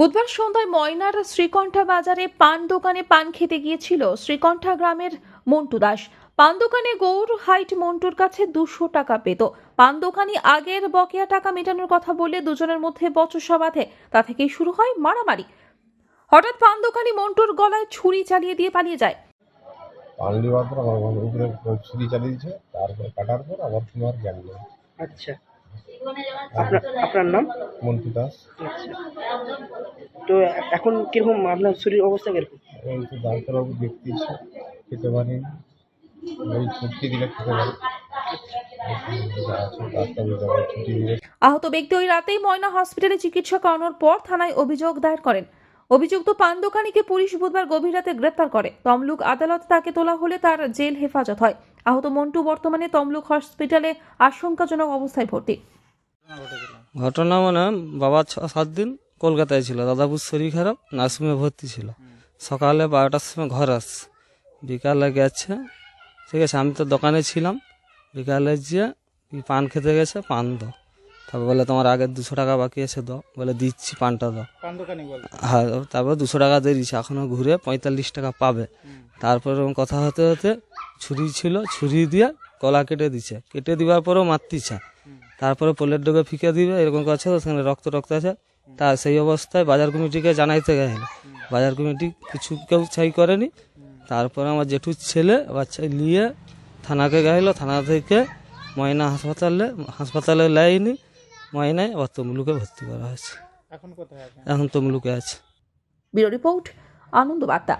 বুধবার সন্ধ্যায় ময়নার শ্রীকণ্ঠা বাজারে পান দোকানে পান খেতে গিয়েছিল শ্রীকণ্ঠা গ্রামের মন্টু দাস। পান দোকানে গৌর হাইট মন্টুর কাছে দুশো টাকা পেত। পান দোকানি আগের বকেয়া টাকা মেটানোর কথা বলে দুজনের মধ্যে বচসা বাঁধে। তা থেকেই শুরু হয় মারামারি। হঠাৎ পান দোকানি মন্টুর গলায় ছুরি চালিয়ে দিয়ে পালিয়ে যায়। পান নেওয়ার পর আমার উপরে ছুরি চালিয়ে দিয়েছে তারপর কাটার পর আবার আর জ্ঞান আচ্ছা। আপনার নাম? মন্টু দাস। তো এখন কীরকম আপনার শরীর অবস্থা কীরকম? তো ডাক্তারবাবু খেতে পারি ওই ছুটি দিলে খেতে পারি। আহত ব্যক্তি ওই রাতেই ময়না হসপিটালে চিকিৎসা করানোর পর থানায় অভিযোগ দায়ের করেন। অভিযুক্ত পান দোকানিকে পুলিশ বুধবার গভীর রাতে গ্রেপ্তার করে। তমলুক আদালতে তাকে তোলা হলে তার জেল হেফাজত হয়। আহত মন্টু বর্তমানে তমলুক হসপিটালে আশঙ্কাজনক অবস্থায় ভর্তি। ঘটনা মানে বাবা ছ সাত দিন কলকাতায় ছিল। দাদাবুর শরীর খারাপ নার্সিংহোমে ভর্তি ছিল। সকালে বারোটার সময় ঘর আসছে। বিকালে গেছে ঠিক আছে আমি তো দোকানে ছিলাম। বিকালে কি পান খেতে গেছে পান দাও। তারপর বলে তোমার আগের দুশো টাকা বাকি আছে দাও। বলে দিচ্ছি পানটা দাও। হ্যাঁ তারপর দুশো টাকা দিয়ে দিচ্ছে এখনও ঘুরে পঁয়তাল্লিশ টাকা পাবে। তারপর কথা হতে হতে ছুরি ছিল ছুরি দিয়ে গলা কেটে দিছে কেটে দেওয়ার পরেও মারতিছে। তারপরে পোলের ডোকে ফিকে দিবে এরকম করছে সেখানে রক্ত রক্ত আছে। তা সেই অবস্থায় বাজার কমিটিকে জানাইতে গেল। বাজার কমিটি কিছু কেউ ছাই করেনি। তারপরে আমার জেঠুর ছেলে বাচ্চা নিয়ে থানাকে গেল। থানা থেকে ময়না হাসপাতালে হাসপাতালে লাইনি। ময়নায় আবার তমলুকে ভর্তি করা হয়েছে। এখন তমলুকে আছে। ব্যুরো রিপোর্ট আনন্দ বার্তা